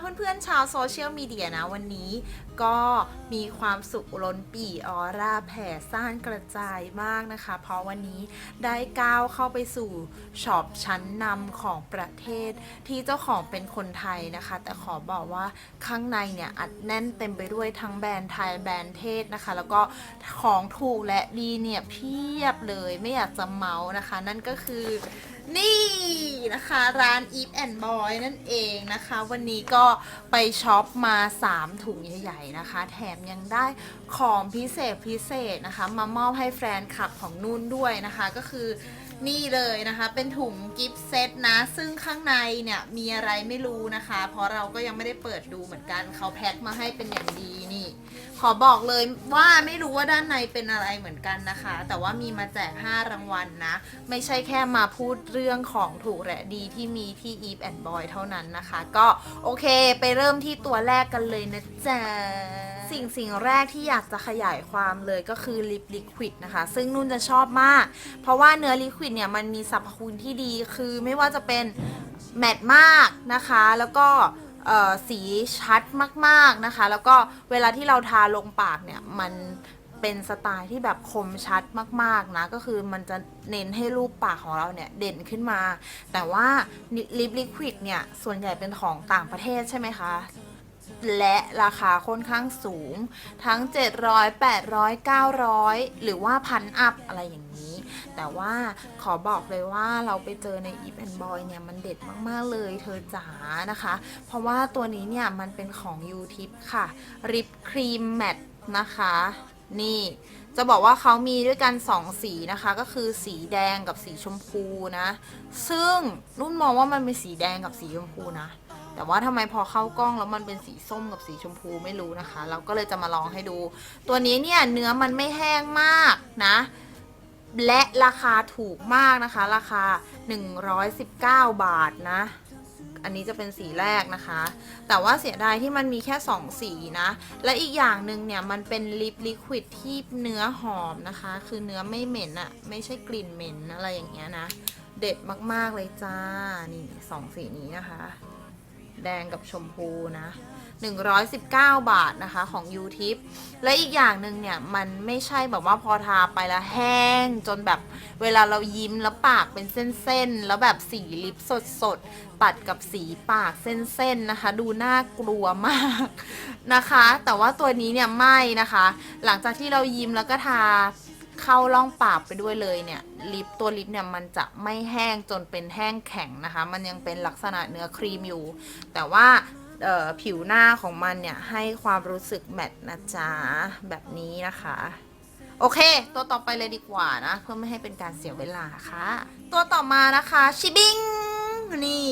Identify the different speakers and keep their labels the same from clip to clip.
Speaker 1: เพื่อนๆชาวโซเชียลมีเดียนะวันนี้ก็มีความสุขล้นปีออร่าแผ่ซ่านกระจายมากนะคะ เพราะวันนี้ได้ก้าวเข้าไปสู่ช็อปชั้นนำของประเทศที่เจ้าของเป็นคนไทยนะคะ แต่ขอบอกว่าข้างในเนี่ยอัดแน่นเต็มไปด้วยทั้งแบรนด์ไทยแบรนด์เทศนะคะ แล้วก็ของถูกและดีเนี่ยเพียบเลยไม่อยากจะเมาส์นะคะ นั่นก็คือ นี่นะคะร้าน Eve and Boy นั่นเองนะคะ วันนี้ก็ไปช็อปมา 3 ถุงใหญ่ ๆ นะคะ แถมยังได้ของพิเศษพิเศษนะคะ มามอบให้แฟนคลับของนุ่นด้วยนะคะ ก็คือนี่เลยนะคะ เป็นถุงกิฟต์เซตนะ ซึ่งข้างในเนี่ยมีอะไรไม่รู้นะคะ เพราะเราก็ยังไม่ได้เปิดดูเหมือนกันเขาแพ็คมาให้เป็นอย่างดีนี่ ขอบอกเลยว่าไม่รู้ว่าด้านในเป็นอะไรเหมือนกันนะคะ แต่ว่ามีมาแจก 5 รางวัลนะ ไม่ใช่แค่มาพูดเรื่องของถูกและดีที่มีที่ Eve and Boy เท่านั้นนะคะ ก็โอเคไปเริ่มที่ตัวแรกกันเลยนะจ๊ะ สิ่งสิ่งแรกที่อยากจะขยายความเลยก็คือลิปลิควิดนะคะ ซึ่งนุ่นจะชอบมาก เพราะว่าเนื้อลิควิดเนี่ยมันมีสรรพคุณที่ดีคือไม่ว่าจะเป็นแมตต์มากนะคะ แล้วก็ สีชัดมากๆนะคะ แล้วก็เวลาที่เราทาลงปากเนี่ยมันเป็นสไตล์ที่แบบคมชัดมากๆนะ ก็คือมันจะเน้นให้รูปปากของเราเนี่ยเด่นขึ้นมา แต่ว่าลิปลิควิดเนี่ย ส่วนใหญ่เป็นของต่างประเทศใช่ไหมคะ และราคาค่อนข้างสูง ทั้ง 700 800 900 หรือว่าพันอัพอะไรอย่างนี้ แต่ว่าขอบอกเลยว่าเราไปเจอใน e v e n Boy เนี่ยมันเด็ดมากๆเลยเธอจ๋านะคะ เพราะว่าตัวนี้เนี่ยมันเป็นของ u t i p ค่ะ ริปครีมแมตนะคะ นี่จะบอกว่าเขามีด้วยกัน2สีนะคะ ก็คือสีแดงกับสีชมพูนะ ซึ่งนุ่นมองว่ามันเป็นสีแดงกับสีชมพูนะ แต่ว่าทำไมพอเข้ากล้องแล้วมันเป็นสีส้มกับสีชมพูไม่รู้นะคะ เราก็เลยจะมาลองให้ดู ตัวนี้เนี่ยเนื้อมันไม่แห้งมากนะ และราคาถูกมากนะคะ ราคา 119 บาทนะ อันนี้จะเป็นสีแรกนะคะ แต่ว่าเสียดายที่มันมีแค่ 2 สีนะ และอีกอย่างหนึ่งเนี่ยมันเป็นลิปลิควิดที่เนื้อหอมนะคะ คือเนื้อไม่เหม็นอะไม่ใช่กลิ่นเหม็นอะไรอย่างเงี้ยนะ เด็ดมากๆเลยจ้า นี่สองสีนี้นะคะ แดงกับชมพูนะ 119 บาทนะคะของ u t i p และอีกอย่างหนึ่งเนี่ย มันไม่ใช่แบบว่าพอทาไปแล้วแห้ง จนแบบเวลาเรายิ้มแล้วปากเป็นเส้นๆ แล้วแบบสีลิปสดๆตัดกับสีปากเส้นๆนะคะ ดูน่ากลัวมากนะคะ แต่ว่าตัวนี้เนี่ยไม่นะคะ หลังจากที่เรายิ้มแล้วก็ทา เข้าร่องปากไปด้วยเลยเนี่ยลิปตัวลิปเนี่ยมันจะไม่แห้งจนเป็นแห้งแข็งนะคะ มันยังเป็นลักษณะเนื้อครีมอยู่ แต่ว่าผิวหน้าของมันเนี่ยให้ความรู้สึกแมตต์นะจ๊ะแบบนี้นะคะ โอเค ตัวต่อไปเลยดีกว่านะ เพื่อไม่ให้เป็นการเสียเวลาค่ะ ตัวต่อมานะคะชิบิงนี่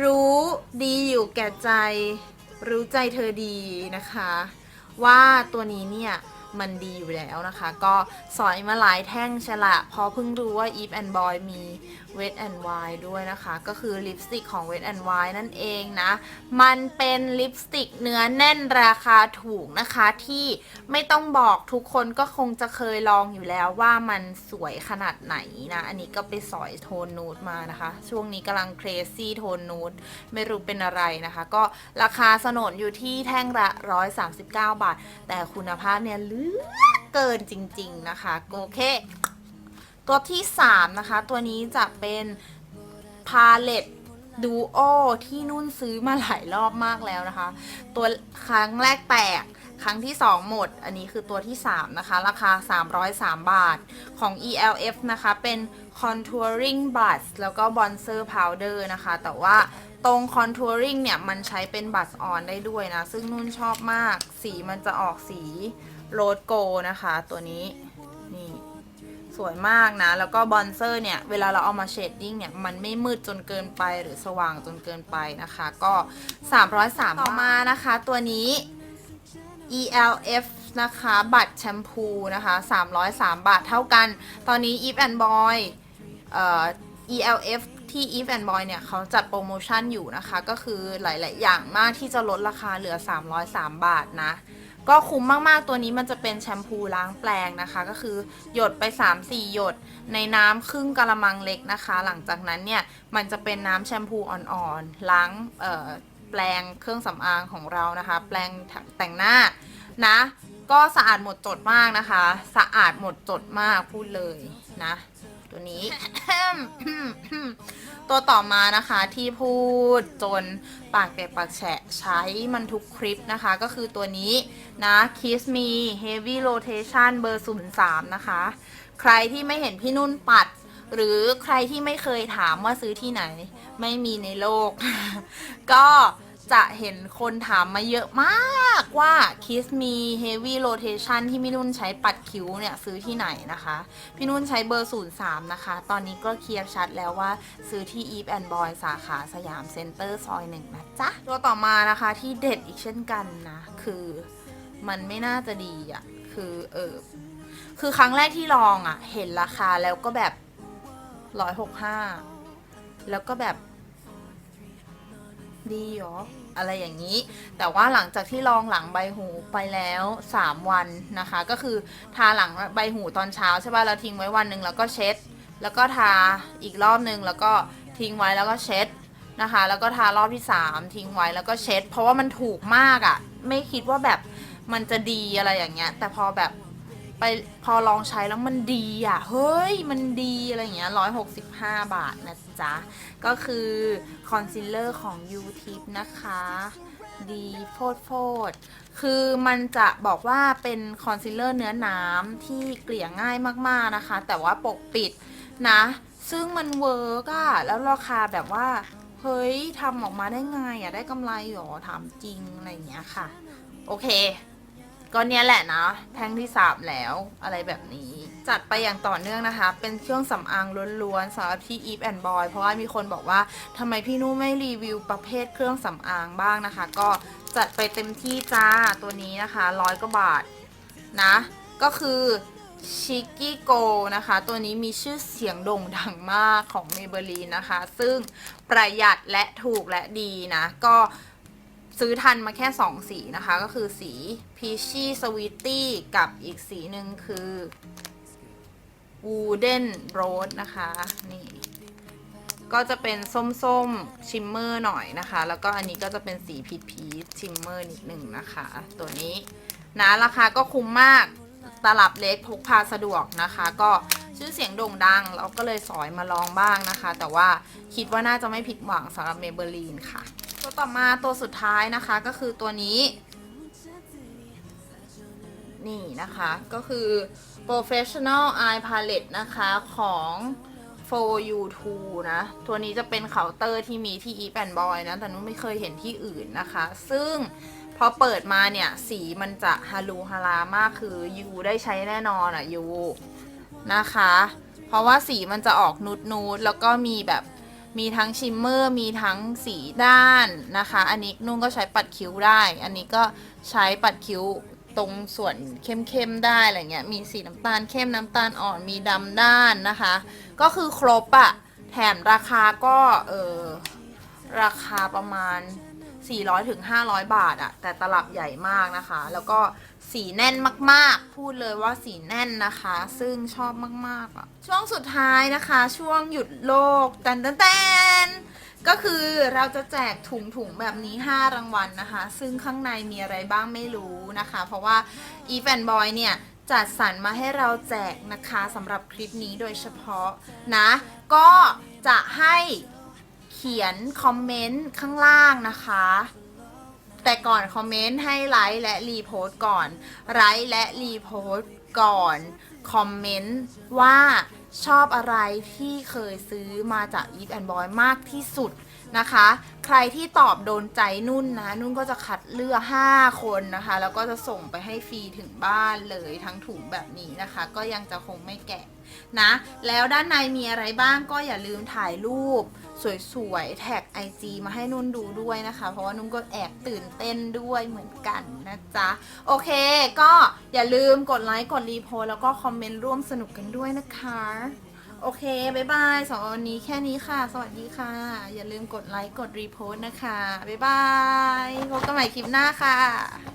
Speaker 1: รู้ดีอยู่แก่ใจ รู้ใจเธอดีนะคะ ว่าตัวนี้เนี่ย มันดีอยู่แล้วนะคะ ก็สอยมาหลายแท่งใช่ละพอเพิ่งรู้ว่า Eve and Boy มี Wet and Wild ด้วยนะคะ ก็คือลิปสติกของ Wet and Wild นั่นเองนะ มันเป็นลิปสติกเนื้อแน่นราคาถูกนะคะที่ไม่ต้องบอกทุกคนก็คงจะเคยลองอยู่แล้วว่ามันสวยขนาดไหนนะ อันนี้ก็ไปสอยโทนนูดมานะคะ ช่วงนี้กำลังเครซี่โทนนูดไม่รู้เป็นอะไรนะคะ ก็ราคาสนนอยู่ที่แท่งละ 139 บาท แต่คุณภาพเนี่ยเหลือเกินจริง ๆ นะคะ โอเค ตัวที่ 3 นะคะ ตัวนี้จะเป็นพาเลตดูโอที่นุ่นซื้อมาหลายรอบมากแล้วนะคะ ตัวครั้งแรกแตกครั้งที่ 2 หมด อันนี้คือตัวที่ 3 นะคะ ราคา 303 บาทของ ELF นะคะ เป็น contouring brush แล้วก็ bronzer powder นะคะ แต่ว่า ตรง contouring เนี่ย มันใช้เป็นบัสออนได้ด้วยนะ ซึ่งนุ่นชอบมาก สีมันจะออกสีโรสโกนะคะ ตัวนี้ นี่ สวยมากนะ แล้วก็บอนเซอร์เนี่ย เวลาเราเอามาเชดดิ้งเนี่ย มันไม่มืดจนเกินไปหรือสว่างจนเกินไปนะคะ ก็ 303ต่อมานะคะ ตัวนี้ ELF นะคะบัตรแชมพูนะคะ 303 บาทเท่ากัน ตอนนี้ Eve and Boy เอ่อ ELF ที่ Eve and Boy เนี่ยเขาจัดโปรโมชั่นอยู่นะคะ ก็คือหลาย ๆ อย่างมากที่จะลดราคาเหลือ 303 บาทนะ ก็คุ้มมาก ๆ ตัวนี้มันจะเป็นแชมพูล้างแปลงนะคะ ก็คือหยดไป 3-4 หยด ในน้ำครึ่งกะละมังเล็กนะคะ หลังจากนั้นเนี่ย มันจะเป็นน้ำแชมพูอ่อน ๆ ล้างแปลงเครื่องสำอางของเรานะคะ แปลงแต่งหน้านะ ก็สะอาดหมดจดมากนะคะ สะอาดหมดจดมากพูดเลยนะ ตัวนี้ ตัวต่อมานะคะที่พูดจนปากเปียกปากแฉะใช้มันทุกคลิปนะคะ ก็คือตัวนี้นะ Kiss Me Heavy Rotation เบอร์03นะคะ ใครที่ไม่เห็นพี่นุ่นปัด หรือใครที่ไม่เคยถามว่าซื้อที่ไหน ไม่มีในโลก ก็ จะเห็นคนถามมาเยอะมากว่า Kiss Me Heavy Rotation ที่พี่นุ่นใช้ปัดคิ้วเนี่ยซื้อที่ไหนนะคะ พี่นุ่นใช้เบอร์ 03 นะคะ ตอนนี้ก็เคลียร์ชัดแล้วว่าซื้อที่ Eve and Boy สาขาสยามเซ็นเตอร์ซอยหนึ่งนะจ๊ะ ตัวต่อมานะคะที่เด็ดอีกเช่นกันนะ คือมันไม่น่าจะดีอะ่ะ คือเออคือครั้งแรกที่ลองอะ่ะ เห็นราคาแล้วก็แบบร้อยหกห้าแล้วก็แบบ ดีหรอ อะไรอย่างนี้ แต่ว่าหลังจากที่ลองหลังใบหูไปแล้ว 3 วันนะคะ ก็คือทาหลังใบหูตอนเช้าใช่ป่ะแล้วทิ้งไว้วันหนึ่งแล้วก็เช็ด แล้วก็ทาอีกรอบหนึ่งแล้วก็ทิ้งไว้แล้วก็เช็ดนะคะ แล้วก็ทารอบที่ 3 ทิ้งไว้แล้วก็เช็ด เพราะว่ามันถูกมากอะ่ะ ไม่คิดว่าแบบมันจะดีอะไรอย่างเงี้ย แต่พอแบบ ไปพอลองใช้แล้วมันดีอะ เฮ้ย มันดีอะไรเงี้ยร้อยหกสิบาทนะจ๊ะ ก็คือคอนซีลเลอร์ของ u t i p นะคะ ดีโฟดโฟดคือมันจะบอกว่าเป็นคอนซีลเลอร์เนื้อน้ำที่เกลี่ยง่ายมากๆนะคะ แต่ว่าปกปิดนะ ซึ่งมันเวิร์กอะแล้วราคาแบบว่า เฮ้ยทำออกมาได้ไงอะได้กำไรหรอถามจริงอะไรเงี้ยค่ะ โอเค ก็เนี้ยแหละนะ แท่งที่สามแล้วอะไรแบบนี้ จัดไปอย่างต่อเนื่องนะคะ เป็นเครื่องสำอางล้วนๆสำหรับที่ Eve and Boy เพราะว่ามีคนบอกว่าทำไมพี่นุ่ไม่รีวิวประเภทเครื่องสำอางบ้างนะคะ ก็จัดไปเต็มที่จ้าตัวนี้นะคะร้อยกว่าบาทนะ ก็คือชิกกี้โกนะคะ ตัวนี้มีชื่อเสียงโด่งดังมากของ Maybelline นะคะ ซึ่งประหยัดและถูกและดีนะ ก็ ซื้อทันมาแค่ 2 สีนะคะ ก็คือสี Peachy Sweetie กับอีกสีหนึ่งคือ Wooden Road นะคะ นี่ ก็จะเป็นส้มๆ ชิมเมอร์หน่อยนะคะ แล้วก็อันนี้ก็จะเป็นสีพีชพีชชิมเมอร์นิดหนึ่งนะคะ ตัวนี้นะราคาก็คุ้มมากตลับเล็กพกพาสะดวกนะคะ ก็ชื่อเสียงโด่งดัง เราก็เลยสอยมาลองบ้างนะคะ แต่ว่าคิดว่าน่าจะไม่ผิดหวังสำหรับเมเบอรลีนค่ะ ตัวต่อมาตัวสุดท้ายนะคะก็คือตัวนี้ นี่นะคะก็คือ professional eye palette นะคะของ for you two นะ ตัวนี้จะเป็นเคาน์เตอร์ที่มีที่ e แ and boy นะ แต่นุ้นไม่เคยเห็นที่อื่นนะคะ ซึ่งพอเปิดมาเนี่ย สีมันจะฮาลูฮารามากคือยูได้ใช้แน่นอนอะยูนะคะ เพราะว่าสีมันจะออกนูดนูดแล้วก็มีแบบ มีทั้งชิมเมอร์ มีทั้งสีด้านนะคะ อันนี้นุ่นก็ใช้ปัดคิ้วได้ อันนี้ก็ใช้ปัดคิ้วตรงส่วนเข้มๆได้อะไรเงี้ย มีสีน้ำตาลเข้มน้ำตาลอ่อน มีดำด้านนะคะ ก็คือครบอะแถมราคาก็เออราคาประมาณ 400ถึง500 บาทอะแต่ตลับใหญ่มากนะคะ แล้วก็สีแน่นมากๆ พูดเลยว่าสีแน่นนะคะ ซึ่งชอบมากๆอะช่วงสุดท้ายนะคะ ช่วงหยุดโลกแตนแตนแตนก็คือเราจะแจกถุงถุงๆแบบนี้ 5 รางวัลนะคะ ซึ่งข้างในมีอะไรบ้างไม่รู้นะคะ เพราะว่า e f a n Boy เนี่ยจัดสรรมาให้เราแจกนะคะสำหรับคลิปนี้โดยเฉพาะนะ ก็จะให้ ขียนคอมเมนต์ข้างล่างนะคะ แต่ก่อนคอมเมนต์ให้ไลค์และรีโพสต์ก่อนไลค์และรีโพสต์ก่อนคอมเมนต์ว่าชอบอะไรที่เคยซื้อมาจาก Eve and Boy มากที่สุดนะคะ ใครที่ตอบโดนใจนุ่นนะ นุ่นก็จะคัดเลือก 5 คนนะคะ แล้วก็จะส่งไปให้ฟรีถึงบ้านเลยทั้งถุงแบบนี้นะคะ ก็ยังจะคงไม่แกะ นะ แล้วด้านในมีอะไรบ้างก็อย่าลืมถ่ายรูป สวยๆ แท็ก IG มาให้นุ่นดูด้วยนะคะ เพราะว่านุ่นก็แอบตื่นเต้นด้วยเหมือนกันนะจ๊ะ โอเค ก็อย่าลืมกดไลค์กดรีโพสแล้วก็คอมเมนต์ร่วมสนุกกันด้วยนะคะโอเค บ๊ายบายสำหรับวันนี้แค่นี้ค่ะ สวัสดีค่ะ อย่าลืมกดไลค์ กดรีโพสต์นะคะ บ๊ายบาย พบกันใหม่คลิปหน้าค่ะ